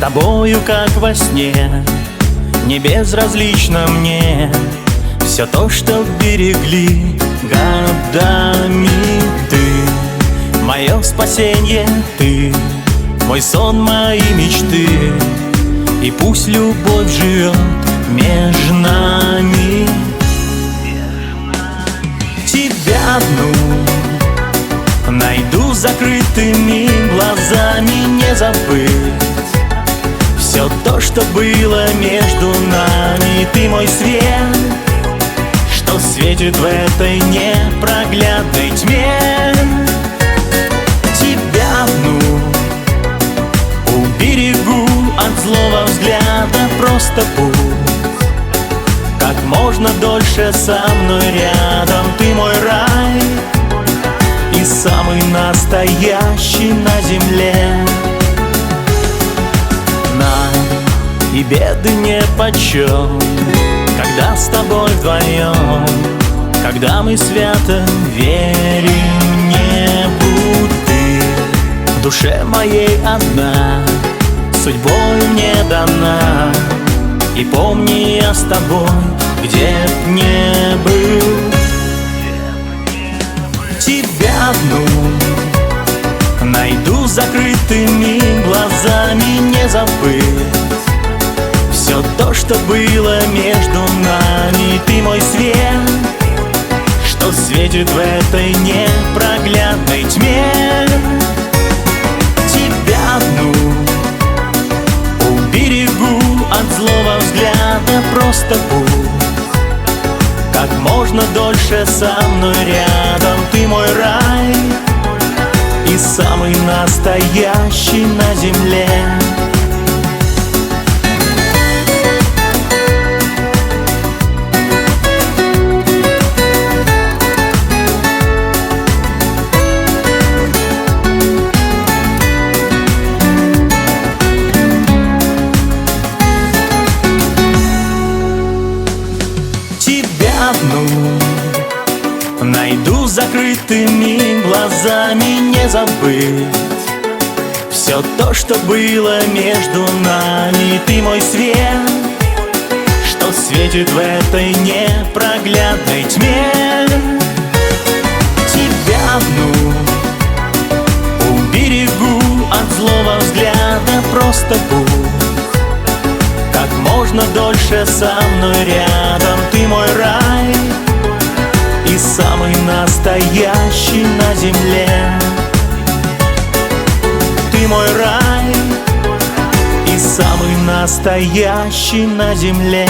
тобою, как во сне Не безразлично мне. Все то, что берегли годами ты. Мое спасенье ты Мой сон, мои мечты. И пусть любовь живет между закрытыми глазами Не забыть. Все то, что было между нами Ты мой свет Что светит в этой непроглядной тьме. Тебя одну Уберегу от злого взгляда Просто пусть. Как можно дольше со мной рядом Ты мой рай настоящий на земле. Нам и беды не почет Когда с тобой вдвоем Когда мы свято верим небу Ты в душе моей одна Судьбой мне дана. И помни я с тобой Где б не забыть. Все то, что было между нами Ты мой свет Что светит в этой непроглядной тьме. Тебя одну Уберегу от злого взгляда Просто пусть Как можно дольше со мной рядом Ты мой рай И самый настоящий на земле закрытыми глазами не забыть. Все то, что было между нами Ты мой свет Что светит в этой непроглядной тьме. Тебя одну Уберегу от злого взгляда Просто пусть. Как можно дольше со мной рядом Ты мой рай И самый настоящий на земле. Ты мой рай И самый настоящий на земле